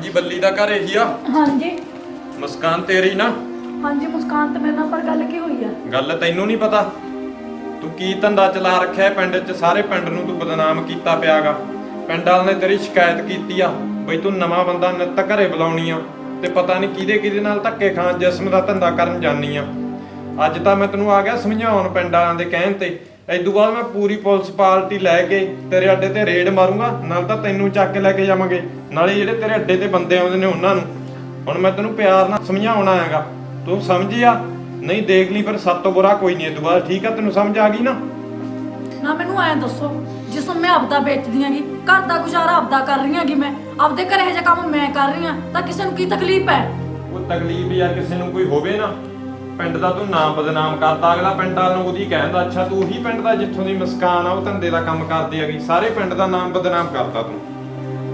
ਹਾਂਜੀ ਬੱਲੀ ਦਾ ਘਰ ਇਹੀ ਆ। ਹਾਂਜੀ। ਮੁਸਕਾਨ ਤੇਰੀ ਨਾ। ਹਾਂਜੀ ਮੁਸਕਾਨ ਤੇ ਮੇਰੇ ਨਾਲ ਪਰ ਗੱਲ ਕੀ ਹੋਈ ਆ? ਗੱਲ ਤੈਨੂੰ ਨਹੀਂ ਪਤਾ। ਤੂੰ ਕੀ ਧੰਦਾ ਚਲਾ ਰੱਖਿਆ ਹੈ ਪਿੰਡ 'ਚ? ਸਾਰੇ ਪਿੰਡ ਨੂੰ ਤੂੰ ਬਦਨਾਮ ਕੀਤਾ ਪਿਆਗਾ। ਪਿੰਡ ਨੇ ਤੇਰੀ ਸ਼ਿਕਾਇਤ ਕੀਤੀ ਆ। ਬਈ ਤੂੰ ਨਵਾਂ ਬੰਦਾ ਨਿੱਤ ਘਰੇ ਬੁਲਾਉਣੀ ਆ ਤੇ ਪਤਾ ਨਹੀਂ ਕਿਹਦੇ ਕਿਹਦੇ ਨਾਲ ਧੱਕੇ ਖਾਣ ਜਿਸਮ ਦਾ ਧੰਦਾ ਕਰਨ ਜਾਨੀ ਆ। ਅੱਜ ਤਾਂ ਮੈਂ ਤੈਨੂੰ ਆ ਗਿਆ ਸਮਝਾਉਣ ਪਿੰਡ ਵਾਲਿਆਂ ਦੇ ਕਹਿਣ ਤੇ। ਐਦੋਂ ਬਾਅਦ ਮੈਂ ਪੂਰੀ ਪੁਲਿਸ ਪਾਰਟੀ ਲੈ ਕੇ ਤੇਰੇ ਅੱਡੇ ਤੇ ਰੇਡ ਮਾਰੂੰਗਾ ਨਾਲ ਤਾਂ ਤੈਨੂੰ ਚੱਕ ਕੇ ਲੈ ਕੇ ਜਾਵਾਂਗੇ। ਨਾਲੇ ਜਿਹੜੇ ਤੇਰੇ ਅੱਡੇ ਤੇ ਬੰਦੇ ਆਉਂਦੇ ਨੇ ਉਹਨਾਂ ਨੂੰ। ਹੁਣ ਮੈਂ ਤੈਨੂੰ ਪਿਆਰ ਨਾਲ ਸਮਝਾਉਣਾ ਹੈਗਾ ਤੂੰ ਸਮਝਿਆ ਨਹੀਂ ਦੇਖ ਲਈ ਪਰ ਸੱਤ ਤੋਂ ਬੁਰਾ ਕੋਈ ਨਹੀਂ ਇਹ ਬਾਅਦ। ਠੀਕ ਆ ਤੈਨੂੰ ਸਮਝ ਆ ਗਈ ਨਾ? ਨਾ ਮੈਨੂੰ ਐਂ ਦੱਸੋ ਜਿਸ ਨੂੰ ਮੈਂ ਆਪਦਾ ਵੇਚਦੀ ਆਂਗੀ ਘਰ ਦਾ ਗੁਜ਼ਾਰਾ ਆਪਦਾ ਕਰ ਰਹੀ ਆਂਗੀ ਮੈਂ। ਆਪਦੇ ਘਰੇ ਇਹ ਜਿਹਾ ਕੰਮ ਮੈਂ ਕਰ ਰਹੀ ਆਂ ਤਾਂ ਕਿਸੇ ਨੂੰ ਕੀ ਤਕਲੀਫ ਹੈ? ਉਹ ਤਕਲੀਫ ਜਾਂ ਕਿਸੇ ਨੂੰ ਕੋਈ ਹੋਵੇ ਨਾ। ਪਿੰਡ ਦਾ ਤੂੰ ਨਾਮ ਬਦਨਾਮ ਕਰਤਾ ਅਗਲਾ ਪਿੰਡ ਵਾਲ ਨੂੰ ਉਹਦੀ ਕਹਿੰਦਾ ਅੱਛਾ ਤੂੰ ਉਹੀ ਪਿੰਡ ਦਾ ਜਿੱਥੋਂ ਦੀ ਮੁਸਕਾਨ ਆ ਉਹ ਧੰਦੇ ਦਾ ਕੰਮ ਕਰਦੀ ਹੈਗੀ ਸਾਰੇ ਪਿੰਡ ਦਾ ਨਾਮ ਬਦਨਾਮ ਕਰਤਾ ਤੂੰ।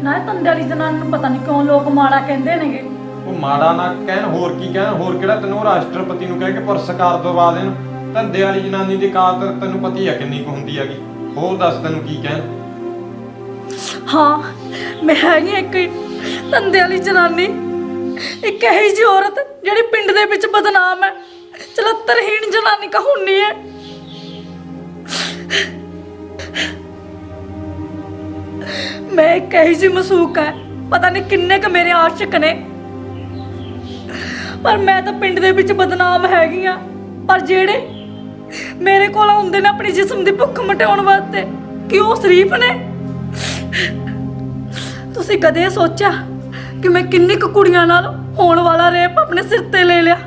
ਨਾ ਤੰਦੇ ਵਾਲੀ ਜਨਾਨੀ ਨੂੰ ਪਤਾ ਨਹੀਂ ਕਿਉਂ ਲੋਕ ਮਾੜਾ ਕਹਿੰਦੇ ਨੇਗੇ। ਉਹ ਮਾੜਾ ਨਾ ਕਹਿਣ ਹੋਰ ਕੀ ਕਹਿਣ ਹੋਰ ਕਿਹੜਾ ਤੈਨੂੰ ਰਾਸ਼ਟਰਪਤੀ ਨੂੰ ਕਹਿ ਕੇ ਪੁਰਸਕਾਰ ਦਵਾ ਦੇਣ? ਧੰਦੇ ਵਾਲੀ ਜਨਾਨੀ ਦੀ ਕਾਤ ਤੈਨੂੰ ਪਤੀ ਆ ਕਿੰਨੀ ਕੁ ਹੁੰਦੀ ਹੈਗੀ। ਹੋਰ ਦੱਸ ਤੈਨੂੰ ਕੀ ਕਹਿਣ? ਹਾਂ ਮੈਂ ਹੈਗੀ ਇੱਕ ਤੰਦੇ ਵਾਲੀ ਜਨਾਨੀ ਇੱਕ ਇਹੀ ਜਿਹੀ ਔਰਤ ਜਿਹੜੀ ਪਿੰਡ ਦੇ ਵਿੱਚ ਬਦਨਾਮ ਹੈ। ਚਲਤਰਹੀਣ ਜਨਾਨੀ ਕਹੂੰਨੀ ਹੈ ਮੈਂ ਇੱਕ ਇਹੀ ਜਿਹੀ ਮਸੂਕ ਹੈ ਪਤਾ ਨਹੀਂ ਕਿੰਨੇ ਕ ਮੇਰੇ ਆਸ਼ਿਕ ਨੇ। ਪਰ ਮੈਂ ਤਾਂ ਪਿੰਡ ਦੇ ਵਿੱਚ ਬਦਨਾਮ ਹੈਗੀ ਆ। ਪਰ ਜਿਹੜੇ ਮੇਰੇ ਕੋਲ ਆਉਂਦੇ ਨੇ ਆਪਣੀ ਜਿਸਮ ਦੀ ਭੁੱਖ ਮਟਾਉਣ ਵਾਸਤੇ, ਕਿ ਉਹ ਸ਼ਰੀਫ ਨੇ? ਤੁਸੀਂ ਕਦੇ ਸੋਚਿਆ ਕਿ ਮੈਂ ਕਿੰਨੀ ਕੁ ਕੁੜੀਆਂ ਨਾਲ ਹੋਣ ਵਾਲਾ ਰੇਪ ਆਪਣੇ ਸਿਰ ਤੇ ਲੈ ਲਿਆ?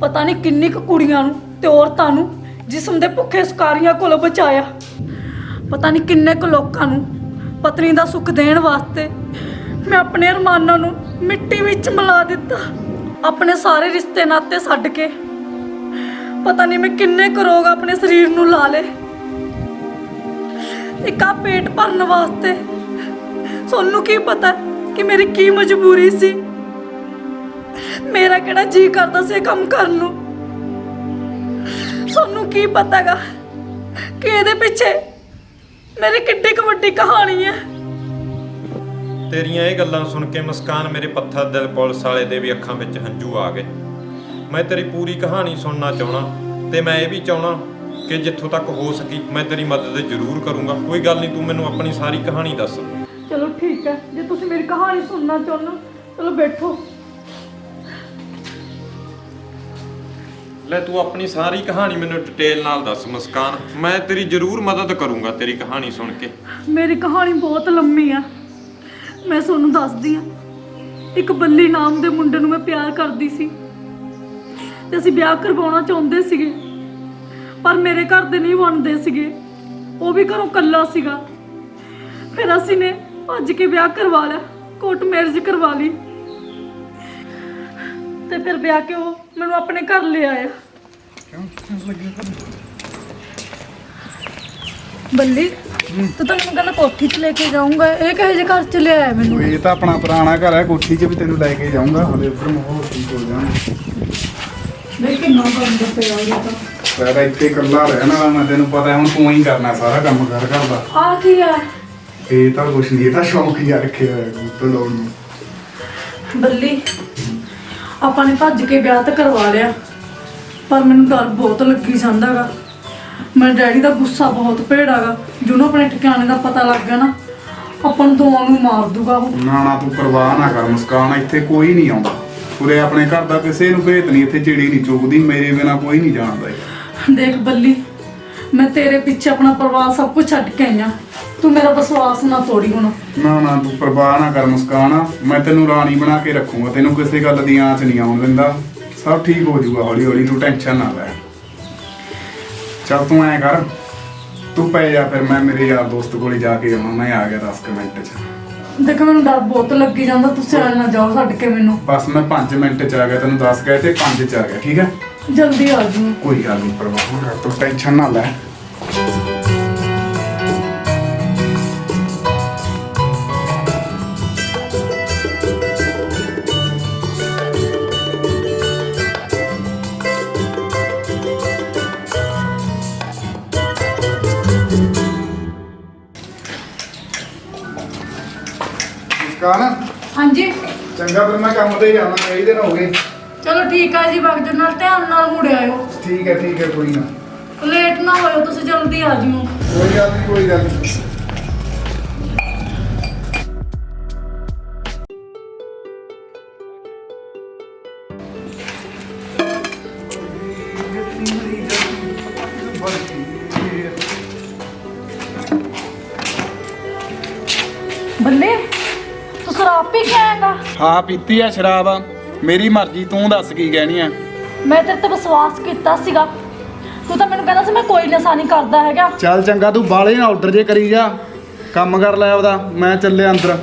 ਪਤਾ ਨਹੀਂ ਕਿੰਨੀ ਕੁ ਕੁੜੀਆਂ ਨੂੰ ਤੇ ਔਰਤਾਂ ਨੂੰ ਜਿਸਮ ਦੇ ਭੁੱਖੇ ਸ਼ਿਕਾਰੀਆਂ ਕੋਲੋਂ ਬਚਾਇਆ। ਪਤਾ ਨਹੀਂ ਕਿੰਨੇ ਕੁ ਲੋਕਾਂ ਨੂੰ ਪਤਨੀ ਦਾ ਸੁੱਖ ਦੇਣ ਵਾਸਤੇ ਮੈਂ ਆਪਣੇ ਅਰਮਾਨਾਂ ਨੂੰ ਮਿੱਟੀ ਵਿੱਚ ਮਿਲਾ ਦਿੱਤਾ, ਆਪਣੇ ਸਾਰੇ ਰਿਸ਼ਤੇ ਨਾਤੇ ਛੱਡ ਕੇ। ਪਤਾ ਨਹੀਂ ਮੈਂ ਕਿੰਨੇ ਕੁ ਰੋਗ ਆਪਣੇ ਸਰੀਰ ਨੂੰ ਲਾ ਲਏ। ਇੱਕ ਪੇਟ ਭਰਨ ਵਾਸਤੇ। ਤੁਹਾਨੂੰ ਕੀ ਪਤਾ ਕਿ ਮੇਰੀ ਕੀ ਮਜਬੂਰੀ ਸੀ? ਮੇਰਾ ਕਿਹੜਾ ਜੀ ਕਰਦਾ ਸੀ ਇਹ ਕੰਮ ਕਰਨ ਨੂੰ? ਤੁਹਾਨੂੰ ਕੀ ਪਤਾਗਾ ਕਿ ਇਹਦੇ ਪਿੱਛੇ ਮੇਰੀ ਕਿੱਡੀ ਕੁ ਵੱਡੀ ਕਹਾਣੀ ਹੈ? ਤੇਰੀਆਂ ਇਹ ਗੱਲਾਂ ਸੁਣ ਕੇ ਮੁਸਕਾਨ ਮੇਰੇ ਪੱਥਰ ਦਿਲ ਪੁਲਿਸ ਵਾਲੇ ਦੇ ਵੀ ਅੱਖਾਂ ਵਿੱਚ ਹੰਝੂ ਆ ਗਏ। ਮੈਂ ਤੇਰੀ ਪੂਰੀ ਕਹਾਣੀ ਸੁਣਨਾ ਚਾਹਣਾ ਤੇ ਮੈਂ ਇਹ ਵੀ ਚਾਹਣਾ ਕਿ ਜਿੱਥੋਂ ਤੱਕ ਹੋ ਸਕੀ ਮੈਂ ਤੇਰੀ ਮਦਦ ਜ਼ਰੂਰ ਕਰੂੰਗਾ। ਕੋਈ ਗੱਲ ਨਹੀਂ ਤੂੰ ਮੈਨੂੰ ਆਪਣੀ ਸਾਰੀ ਕਹਾਣੀ ਦੱਸ। ਚਲੋ ਠੀਕ ਹੈ ਜੇ ਤੁਸੀਂ ਮੇਰੀ ਕਹਾਣੀ ਸੁਣਨਾ ਚਾਹੁੰਦੇ ਹੋ ਚਲੋ ਬੈਠੋ। ਲੈ ਤੂੰ ਆਪਣੀ ਸਾਰੀ ਕਹਾਣੀ ਮੈਨੂੰ ਡਿਟੇਲ ਨਾਲ ਦੱਸ ਮੁਸਕਾਨ। ਮੈਂ ਤੇਰੀ ਜ਼ਰੂਰ ਮਦਦ ਕਰੂੰਗਾ ਤੇਰੀ ਕਹਾਣੀ ਸੁਣ ਕੇ। ਮੇਰੀ ਕਹਾਣੀ ਬਹੁਤ ਲੰਮੀ ਆ। ਮੈਂ ਤੁਹਾਨੂੰ ਦੱਸਦੀ ਆ। ਇੱਕ ਬੱਲੀ ਨਾਮ ਦੇ ਮੁੰਡੇ ਨੂੰ ਮੈਂ ਪਿਆਰ ਕਰਦੀ ਸੀ। ਤੇ ਅਸੀਂ ਵਿਆਹ ਕਰਵਾਉਣਾ ਚਾਹੁੰਦੇ ਸੀਗੇ। ਪਰ ਮੇਰੇ ਘਰ ਦੇ ਨਹੀਂ ਮੰਨਦੇ ਸੀਗੇ। ਉਹ ਵੀ ਘਰੋਂ ਕੱਲਾ ਸੀਗਾ। ਫਿਰ ਅਸੀਂ ਨੇ ਭੱਜ ਕੇ ਵਿਆਹ ਕਰਵਾ ਲਿਆ। ਕੋਰਟ ਮੈਰਿਜ ਕਰਵਾ ਲਈ। ਤੇ ਫਿਰ ਵਿਆਹ ਕੇ ਉਹ ਮੈਨੂੰ ਆਪਣੇ ਘਰ ਲੈ ਆਇਆ। ਬੱਲੀ ਤੂੰ ਤਾਂ ਮੈਨੂੰ ਕਹਿੰਦਾ ਕੋਠੀ 'ਚ ਲੈ ਕੇ ਜਾਊਂਗਾ। ਇਹ ਕਹੇ ਜੇ ਘਰ 'ਚ ਲਿਆਇਆ ਮੈਨੂੰ? ਇਹ ਤਾਂ ਆਪਣਾ ਪੁਰਾਣਾ ਘਰ ਹੈ ਕੋਠੀ 'ਚ ਵੀ ਤੈਨੂੰ ਲੈ ਕੇ ਜਾਊਂਗਾ। ਹਲੇ ਉੱਧਰ ਮਾਹੌਲ ਠੀਕ ਹੋ ਜਾਣਾ। ਦੇਖ ਕਿੰਨਾ ਬੰਦ ਪਿਆ ਇਹ ਤਾਂ। ਪਰ ਇੱਥੇ ਇਕੱਲਾ ਰਹਿਣ ਵਾਲਾ ਮੈਂ ਤੈਨੂੰ ਪਤਾ ਹੁਣ ਤੂੰ ਹੀ ਕਰਨਾ ਸਾਰਾ ਕੰਮ ਕਰ ਕਰਦਾ ਆ ਕੀ ਆ? ਇਹ ਤਾਂ ਕੁਛ ਨਹੀਂ ਇਹ ਤਾਂ ਸ਼ੌਂਕ ਹੀ ਆ ਰੱਖਿਆ ਹੋਇਆ ਕਬੂਤਰ ਲਾਉਣ ਨੂੰ। ਬੱਲੀ ਆਪਾਂ ਨੇ ਭੱਜ ਕੇ ਵਿਆਹ ਤਾਂ ਕਰਵਾ ਲਿਆ ਪਰ ਮੈਨੂੰ ਡਰ ਬਹੁਤ ਲੱਗੀ ਜਾਂਦਾਗਾ। ਮੇਰੇ ਡੈਡੀ ਦਾ ਗੁੱਸਾ ਬਹੁਤ ਭੇੜਾਗਾ ਜਿਹਨੂੰ ਆਪਣੇ ਠਿਕਾਣੇ ਦਾ ਪਤਾ ਲੱਗ ਗਿਆ ਨਾ ਆਪਾਂ ਨੂੰ ਦੋਵਾਂ ਨੂੰ ਮਾਰ ਦੂਗਾ ਉਹ। ਨਾ ਨਾ ਤੂੰ ਪਰਵਾਹ ਨਾ ਕਰ ਮੁਸਕਾਨ ਇੱਥੇ ਕੋਈ ਨਹੀਂ ਆਉਂਦਾ। ਪੂਰੇ ਆਪਣੇ ਘਰ ਦਾ ਕਿਸੇ ਨੂੰ ਭੇਤ ਨਹੀਂ ਇੱਥੇ ਚਿੜੀ ਨਹੀਂ ਚੁਗਦੀ ਮੇਰੇ ਬਿਨਾ ਕੋਈ ਨਹੀਂ ਜਾਣਦਾ ਇਹ। ਦੇਖ ਬੱਲੀ ਮੈਂ ਤੇਰੇ ਪਿੱਛੇ ਆਪਣਾ ਪਰਿਵਾਰ ਸਭ ਕੁਝ ਛੱਡ ਕੇ ਆਈਆਂ ਤੂੰ ਮੇਰਾ ਵਿਸ਼ਵਾਸ ਨਾ ਤੋੜੀ ਹੁਣ। ਨਾ ਨਾ ਤੂੰ ਪਰਵਾਹ ਨਾ ਕਰ ਮੁਸਕਾਨ। ਮੈਂ ਤੈਨੂੰ ਰਾਣੀ ਬਣਾ ਕੇ ਰੱਖੂੰਗਾ ਤੈਨੂੰ ਕਿਸੇ ਗੱਲ ਦੀ ਆਂਚ ਨਹੀਂ ਆਉਣ ਦਿੰਦਾ। ਸਭ ਠੀਕ ਹੋ ਜਾਊਗਾ ਹੌਲੀ ਹੌਲੀ ਤੂੰ ਟੈਨਸ਼ਨ ਨਾ ਲੈ। ਚੱਲ ਤੂੰ ਐ ਕਰ ਤੂੰ ਪੈ ਜਾ ਫਿਰ ਮੈਂ ਮੇਰੇ ਯਾਰ ਦੋਸਤ ਕੋਲੇ ਜਾ ਕੇ ਆਉਣਾ ਮੈਂ ਆ ਗਿਆ 10 ਮਿੰਟ ਚ। ਦੇਖ ਮੈਨੂੰ ਡਰ ਬਹੁਤ ਲੱਗੀ ਜਾਂਦਾ ਤੁਸੀਂ ਆ ਨਾ ਜਾਓ ਛੱਡ ਕੇ ਮੈਨੂੰ। ਬਸ ਮੈਂ 5 ਮਿੰਟ ਚ ਆ ਗਿਆ ਤੈਨੂੰ 10 ਕਹੇ ਤੇ 5 ਚ ਆ ਗਿਆ ਠੀਕ ਹੈ? ਜਲਦੀ ਆ ਜੀ ਕੋਈ ਗੱਲ ਨਹੀਂ ਪਰਵਾਹ ਨਾ ਕਰ ਤੂੰ ਟੈਨਸ਼ਨ ਨਾ ਲੈ। ਮੁਸਕਾਨ ਹਾਂਜੀ। ਚੰਗਾ ਫਿਰ ਮੈਂ ਕੰਮ ਤੇ ਜਾਣਾ ਕਈ ਦਿਨ ਹੋ ਗਏ। ਚਲੋ ਠੀਕ ਆ ਜੀ ਵਕਤ ਨਾਲ ਧਿਆਨ ਨਾਲ ਮੁੜ ਆਇਓ। ਠੀਕ ਹੈ ਠੀਕ ਹੈ ਕੋਈ ਨਾ। ਲੇਟ ਨਾ ਹੋਇਓ ਤੁਸੀਂ ਜਲਦੀ ਆ ਜਿਓ। ਕੋਈ ਗੱਲ ਨਹੀਂ ਕੋਈ ਗੱਲ ਨਹੀਂ ਬੱਲੇ। ਸ਼ਰਾਬ ਪੀ ਕੇ ਆਏਗਾ ਹਾਂ ਪੀਤੀ ਆ ਸ਼ਰਾਬ। ਮੇਰੀ ਮਰਜ਼ੀ ਤੂੰ ਦੱਸ ਕੀ ਕਹਿਣੀ ਆ? ਮੈਂ ਤੇਰੇ ਤੇ ਵਿਸ਼ਵਾਸ ਕੀਤਾ ਸੀਗਾ। ਤੂੰ ਤਾਂ ਮੈਨੂੰ ਕਹਿੰਦਾ ਸੀ ਮੈਂ ਕੋਈ ਨਸ਼ਾ ਨਹੀਂ ਕਰਦਾ ਹੈਗਾ। ਚੱਲ ਚੰਗਾ ਤੂੰ ਬਾਲੇ ਨਾ ਆਰਡਰ ਜੇ ਕਰੀ ਜਾ। ਕੰਮ ਕਰ ਲੈ ਆਪਦਾ ਮੈਂ ਚੱਲਿਆ ਅੰਦਰ।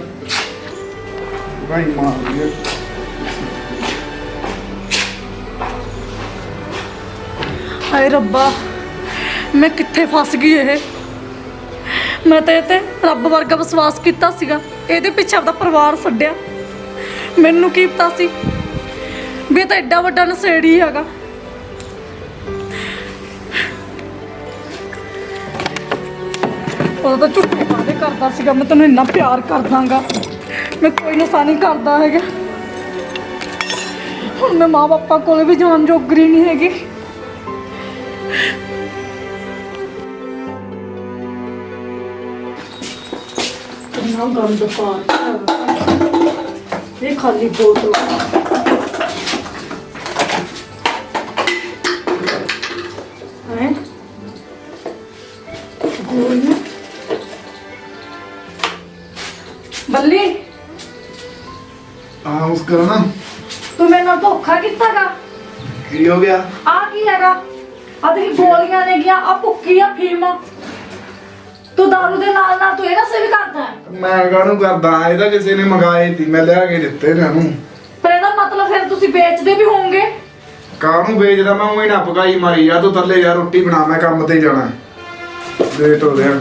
ਭਾਈ ਮਾਰ ਲਿਆ ਹਾਏ ਰੱਬਾ ਮੈਂ ਕਿੱਥੇ ਫਸ ਗਈ ਇਹ? ਮੈਂ ਤੇ ਤੇ ਰੱਬ ਵਰਗਾ ਵਿਸ਼ਵਾਸ ਕੀਤਾ ਸੀਗਾ। ਇਹਦੇ ਪਿੱਛੇ ਆਪਦਾ ਪਰਿਵਾਰ ਛੱਡਿਆ। ਮੈਨੂੰ ਕੀ ਪਤਾ ਸੀ ਵੀ ਇਹ ਤਾਂ ਐਡਾ ਵੱਡਾ ਨਸ਼ੇੜੀ ਹੈਗਾ। ਉਹ ਤਾਂ ਝੂਠੇ ਵਾਅਦੇ ਕਰਦਾ ਸੀਗਾ। ਮੈਂ ਤੈਨੂੰ ਇੰਨਾ ਪਿਆਰ ਕਰਦਾਗਾ। ਮੈਂ ਕੋਈ ਨਸ਼ਾ ਨਹੀਂ ਕਰਦਾ ਹੈਗਾ। ਹੁਣ ਮੈਂ ਮਾਂ ਬਾਪਾ ਕੋਲ ਵੀ ਜਾਣ ਜੋਗਰੀ ਨਹੀਂ ਹੈਗੀ। ਕਿੰਨਾ ਗੰਦ ਪਾ ਇਹ ਖਾਲੀ ਬੋਤਲ। ਹੈ? ਬੱਲੀ ਆ ਉਸ ਕਰਨਾ ਤੂੰ ਮੇਰੇ ਨਾਲ ਧੋਖਾ ਕੀਤਾਗਾ? ਕੀ ਹੋ ਗਿਆ? ਆ ਕੀ ਹੈਗਾ? ਆ ਦੇਖ ਗੋਲੀਆਂ ਨੇ ਗਿਆ ਆ ਭੁੱਕੀ ਆ ਫੀਮ। ਤੂੰ ਦਾਰੂ ਦੇ ਨਾਲ ਨਾਲ ਤੂੰ ਇਹਦਾ ਸੇਵ ਕਰਦਾ ਹੈ? ਮੈਂ ਕਾਹਨੂੰ ਕਰਦਾ? ਇਹ ਤਾਂ ਕਿਸੇ ਨੇ ਮੰਗਾਏ ਤੀ ਮੈਂ ਲਿਆ ਕੇ ਦਿੱਤੇ ਨੇ ਉਹਨੂੰ ਪਰ ਇਹਦਾ ਮਤਲਬ ਫਿਰ ਤੁਸੀਂ ਵੇਚਦੇ ਵੀ ਹੋਵੋਗੇ? ਕਾਹਨੂੰ ਵੇਚਦਾ? ਮੈਂ ਉਹੀ ਨਾ ਪਕਾਈ ਮਾਰੀ ਜਾ ਤੂੰ ਥੱਲੇ ਜਾ ਰੋਟੀ ਬਣਾ ਮੈਂ ਕੰਮ ਤੇ ਜਾਣਾ। ਲੇਟ ਹੋ ਰਿਹਾ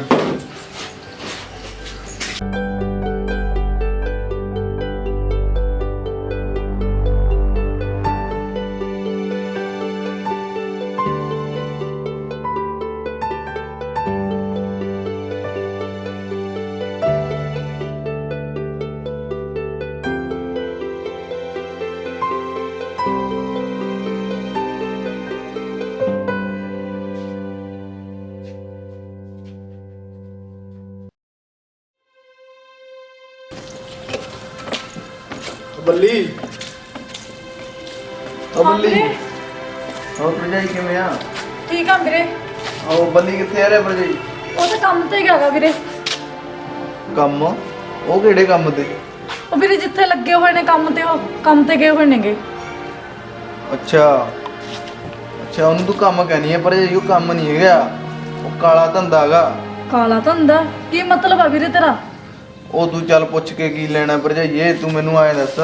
ਕਿੱਥੇ ਆ ਰਿਹਾ ਭਰਜਾਈ ਉਹ ਤਾਂ ਕੰਮ ਤੇ ਗਿਆਗਾ ਵੀਰੇ। ਕੰਮ? ਉਹ ਕਿਹੜੇ ਕੰਮ ਤੇ? ਉਹ ਵੀਰੇ ਜਿੱਥੇ ਲੱਗੇ ਹੋਏ ਨੇ ਕੰਮ ਤੇ ਉਹ ਕੰਮ ਤੇ ਗਏ ਹੋਏ ਨੇਗੇ। ਅੱਛਾ। ਅੱਛਾ ਉਹਨੂੰ ਤੂੰ ਕੰਮ ਕਹਿਨੀ ਹੈ ਭਰਜਾਈ ਉਹ ਕੰਮ ਨਹੀਂ ਹੈਗਾ। ਉਹ ਕਾਲਾ ਧੰਦਾ ਹੈਗਾ ਕਾਲਾ ਧੰਦਾ? ਕੀ ਮਤਲਬ ਆ ਵੀਰੇ ਤੇਰਾ? ਉਹ ਤੂੰ ਚੱਲ ਪੁੱਛ ਕੇ ਕੀ ਲੈਣਾ ਭਰਜਾਈਏ ਤੂੰ ਮੈਨੂੰ ਆਏ ਦੱਸ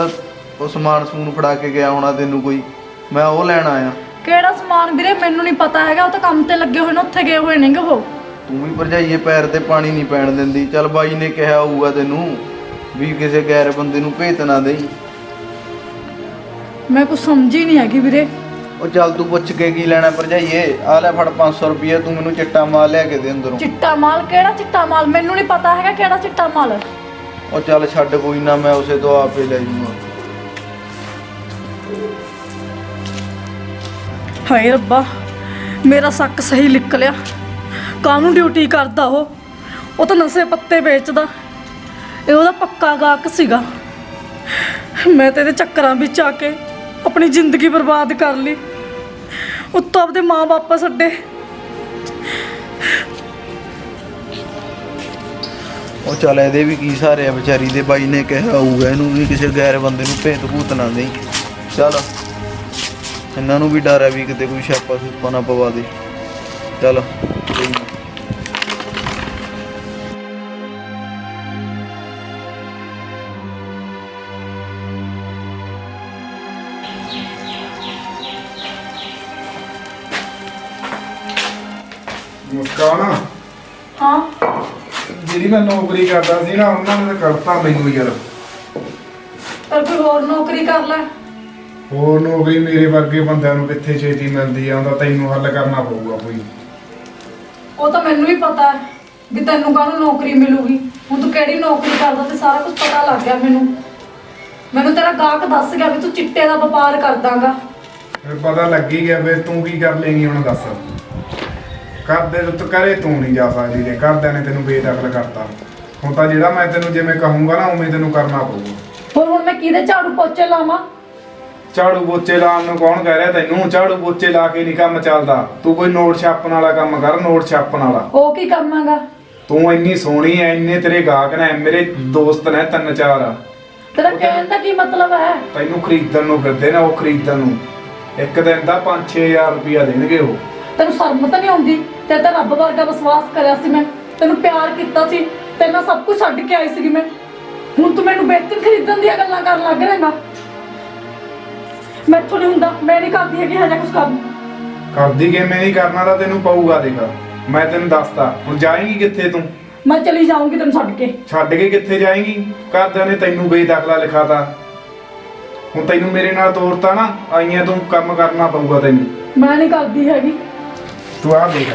ਉਹ ਸਮਾਨ ਸਮੂਨ ਫੜਾ ਕੇ ਗਿਆ ਹੋਣਾ ਤੈਨੂੰ ਕੋਈ। ਮੈਂ ਉਹ ਲੈਣ ਆਇਆ। ਕਿਹੜਾ ਸਮਾਨ ਵੀਰੇ? ਮੈਨੂੰ ਨਹੀਂ ਪਤਾ ਹੈਗਾ। ਉਹ ਤਾਂ ਕੰਮ ਤੇ ਲੱਗੇ ਹੋਏ ਨੇ ਉੱਥੇ ਗਏ ਹੋਏ ਨੇਗੇ ਉਹ। ਤੂੰ ਵੀ ਭਰਜਾਈਏ ਪੈਰ ਤੇ ਪਾਣੀ ਨਹੀਂ ਪੈਣ ਦਿੰਦੀ। ਚੱਲ ਬਾਈ ਨੇ ਕਿਹਾ ਹੋਊਗਾ ਤੈਨੂੰ ਵੀ ਕਿਸੇ ਗੈਰ ਬੰਦੇ ਨੂੰ ਭੇਤ ਨਾ ਦੇਈ। ਮੈਂ ਕੁਝ ਸਮਝੀ ਨਹੀਂ ਹੈਗੀ ਵੀਰੇ। ਉਹ ਚੱਲ ਤੂੰ ਪੁੱਛ ਕੇ ਕੀ ਲੈਣਾ ਭਰਜਾਈਏ? ਆ ਲੈ ਫੜ 500 ਰੁਪਏ ਤੂੰ ਮੈਨੂੰ ਚਿੱਟਾ ਮਾਲ ਲਿਆ ਕੇ ਦੇ ਅੰਦਰੋਂ। ਚਿੱਟਾ ਮਾਲ? ਕਿਹੜਾ ਚਿੱਟਾ ਮਾਲ? ਮੈਨੂੰ ਨਹੀਂ ਪਤਾ ਹੈਗਾ ਕਿਹੜਾ ਚਿੱਟਾ ਮਾਲ। ਉਹ ਚੱਲ ਛੱਡ ਕੋਈ ਨਾ ਮੈਂ ਉਸੇ ਤੋਂ ਆਪੇ ਲੈ ਜੂਗਾ। ਹਾਏ ਰੱਬਾ, ਮੇਰਾ ਸੱਕ ਸਹੀ ਨਿਕਲਿਆ ਕਾਹਨੂੰ ਡਿਊਟੀ ਕਰਦਾ ਉਹ? ਉਹ ਤਾਂ ਨਸ਼ੇ ਪੱਤੇ ਵੇਚਦਾ। ਇਹ ਉਹਦਾ ਪੱਕਾ ਗਾਹਕ ਸੀਗਾ। ਮੈਂ ਤੇ ਇਹਦੇ ਚੱਕਰਾਂ ਵਿੱਚ ਆ ਕੇ ਆਪਣੀ ਜ਼ਿੰਦਗੀ ਬਰਬਾਦ ਕਰ ਲਈ। ਉੱਤੋਂ ਆਪਦੇ ਮਾਂ-ਬਾਪ ਛੱਡੇ ਉਹ ਚੱਲ ਇਹਦੇ ਵੀ ਕੀ ਸਾਰੇ ਆ ਵਿਚਾਰੀ ਦੇ ਬਾਈ ਨੇ ਕਿਹਾ ਹੋਊਗਾ, ਇਹਨੂੰ ਵੀ ਕਿਸੇ ਗੈਰ ਬੰਦੇ ਨੂੰ ਭੇਤ ਭੂਤ ਨਾ ਦੇਈ। ਚੱਲ। ਇਹਨਾਂ ਨੂੰ ਵੀ ਡਰ ਹੈ ਵੀ ਕਿਤੇ ਕੋਈ ਛਾਪਾ ਛੁਪਾ ਨਾ ਪਵਾ ਦੇ। ਚੱਲ। ਮੁਸਕਾਨ। ਹਾਂ। ਜਿਹੜੀ ਮੈਂ ਨੌਕਰੀ ਕਰਦਾ ਸੀ ਨਾ ਉਹਨਾਂ ਨੇ ਤਾਂ ਕੱਢਤਾ ਮੈਨੂੰ ਯਾਰ। ਪਰ ਕੋਈ ਹੋਰ ਨੌਕਰੀ ਕਰ ਲੈ। ਹੋਰ ਨੌਕਰੀ ਮੇਰੇ ਵਰਗੇ ਬੰਦਿਆਂ ਨੂੰ ਕਿੱਥੇ ਛੇਤੀ ਮਿਲਦੀ ਆ ਉਹਦਾ ਤੈਨੂੰ ਹੱਲ ਕਰਨਾ ਪਊਗਾ ਕੋਈ। ਉਹ ਤਾਂ ਮੈਨੂੰ ਵੀ ਪਤਾ ਹੈ ਵੀ ਤੈਨੂੰ ਕਾਹਨੂੰ ਨੌਕਰੀ ਮਿਲੂਗੀ। ਹੁਣ ਤੂੰ ਕਿਹੜੀ ਨੌਕਰੀ ਕਰਦਾ ਤੇ ਸਾਰਾ ਕੁਝ ਪਤਾ ਲੱਗ ਗਿਆ ਮੈਨੂੰ। ਮੈਨੂੰ ਤੇਰਾ ਗਾਹਕ ਦੱਸ ਗਿਆ ਵੀ ਤੂੰ ਚਿੱਟੇ ਦਾ ਵਪਾਰ ਕਰਦਾਗਾ। ਫਿਰ ਪਤਾ ਲੱਗ ਗਿਆ ਫਿਰ ਤੂੰ ਕੀ ਕਰ ਲੇਂਗੀ ਹੁਣ ਦੱਸ। ਕਰਦੇ ਤੂੰ ਕਰੇ ਤੂੰ ਨਹੀਂ ਜਾ ਸਕਦੀ ਜੇ ਘਰਦਿਆਂ ਨੇ ਤੈਨੂੰ ਬੇਦਖਲ ਕਰਤਾ। ਹੁਣ ਤਾਂ ਜਿਹੜਾ ਮੈਂ ਤੈਨੂੰ ਜਿਵੇਂ ਕਹੂੰਗਾ ਨਾ ਉਵੇਂ ਤੈਨੂੰ ਕਰਨਾ ਪਊਗਾ। ਹੁਣ ਮੈਂ ਕਿਹਦੇ ਝਾੜੂ ਪੋਚੇ ਲਾਵਾਂ? ਝਾੜੂ ਪੋਚੇ ਲਾਉਣ ਨੂੰ ਕੌਣ ਕਹਿ ਰਿਹਾ? ਤੈਨੂੰ ਝਾੜੂ ਪੋਚੇ ਲਾ ਕੇ ਨਹੀਂ ਕੰਮ ਚੱਲਦਾ। ਤੂੰ ਕੋਈ ਨੋਟ ਛਾਪਣ ਵਾਲਾ ਕੰਮ ਕਰ ਨੋਟ ਛਾਪਣ ਵਾਲਾ। ਉਹ ਕੀ ਕਰਨਾਗਾ? ਤੂੰ ਇੰਨੀ ਸੋਹਣੀ ਐ ਇੰਨੇ ਤੇਰੇ ਗਾਹਕ ਨੇ ਮੇਰੇ ਦੋਸਤ ਨੇ ਤਿੰਨ ਚਾਰ। ਤੇਰਾ ਕਹਿਣ ਦਾ ਕੀ ਮਤਲਬ ਹੈ? ਤੈਨੂੰ ਖਰੀਦਣ ਨੂੰ ਫਿਰਦੇ ਨੇ ਉਹ ਖਰੀਦਣ ਨੂੰ। ਇੱਕ ਦਿਨ ਦਾ 5-6000 ਰੁਪਇਆ ਦੇਣਗੇ ਉਹ। ਤੈਨੂੰ ਸ਼ਰਮ ਤਾਂ ਨਹੀਂ ਆਉਂਦੀ? ਤੇ ਤਾਂ ਰੱਬ ਵਰਗਾ ਵਿਸ਼ਵਾਸ ਕਰਿਆ ਸੀ ਮੈਂ। ਤੈਨੂੰ ਪਿਆਰ ਕੀਤਾ ਸੀ। ਤੇ ਮੈਂ ਸਭ ਕੁਝ ਛੱਡ ਕੇ ਆਈ ਸੀਗੀ ਮੈਂ। ਹੁਣ ਤੂੰ ਮੈਨੂੰ ਬਿਹਤਰ ਖਰੀਦਣ ਦੀਆਂ ਗੱਲਾਂ ਕਰਨ ਲੱਗ ਰਹੇਗਾ। ਮੈਥੋਂ ਨਹੀਂ ਹੁੰਦਾ ਮੈਂ ਨਹੀਂ ਕਰਦੀ ਹੈਗੀ ਹਜੇ ਕੁਝ ਕੰਮ। ਕਰਦੀ ਕਿਵੇਂ ਨਹੀਂ ਕਰਨਾ ਤਾਂ ਤੈਨੂੰ ਪਊਗਾ ਦੇਖ। ਮੈਂ ਤੈਨੂੰ ਦੱਸਦਾ ਹੁਣ ਜਾਏਂਗੀ ਕਿੱਥੇ ਤੂੰ? ਮੈਂ ਚਲੀ ਜਾਊਂਗੀ ਤੈਨੂੰ ਛੱਡ ਕੇ। ਛੱਡ ਕੇ ਕਿੱਥੇ ਜਾਏਂਗੀ? ਘਰਦਿਆਂ ਨੇ ਤੈਨੂੰ ਬੇਦਖਲਾ ਲਿਖਾਤਾ। ਹੁਣ ਤੈਨੂੰ ਮੇਰੇ ਨਾਲ ਤੋਰਤਾ ਨਾ ਆਈਆਂ ਤੂੰ ਕੰਮ ਕਰਨਾ ਪਊਗਾ ਤੈਨੂੰ। ਮੈਂ ਨਹੀਂ ਕਰਦੀ ਹੈਗੀ। ਤੂੰ ਆਹ ਦੇਖ।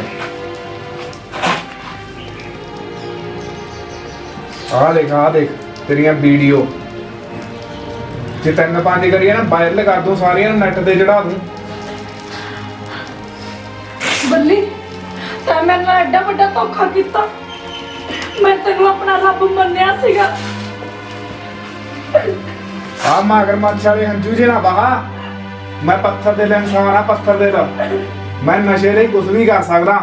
ਆਹ ਦੇਖ ਆਹ ਦੇਖ ਤੇਰੀਆਂ ਵੀਡੀਓ। ਜੇ ਤਿੰਨ ਪੰਜ ਕਰੀਏ ਨਾ ਵਾਇਰਲ ਕਰ ਦੋ ਸਾਰੀਆਂ ਨੂੰ ਨੈਟ ਤੇ ਚੜਾ ਦੂੰ। ਬੱਲੀ ਤੈਂ ਮੇਰੇ ਨਾਲ ਐਡਾ ਵੱਡਾ ਧੋਖਾ ਕੀਤਾ। ਮੈਂ ਤੈਨੂੰ ਆਪਣਾ ਰੱਬ ਮੰਨਿਆ ਸੀਗਾ। ਆ ਮਗਰ ਵਾਲੇ ਹੰਝੂ ਜੇ ਨਾ ਬਹਾ ਮੈਂ ਪੱਥਰ ਦੇ ਇਨਸਾਨ ਆ ਪੱਥਰ ਦੇ ਦਾ ਮੈਂ ਨਸ਼ੇ ਲਈ ਕੁਝ ਵੀ ਕਰ ਸਕਦਾ।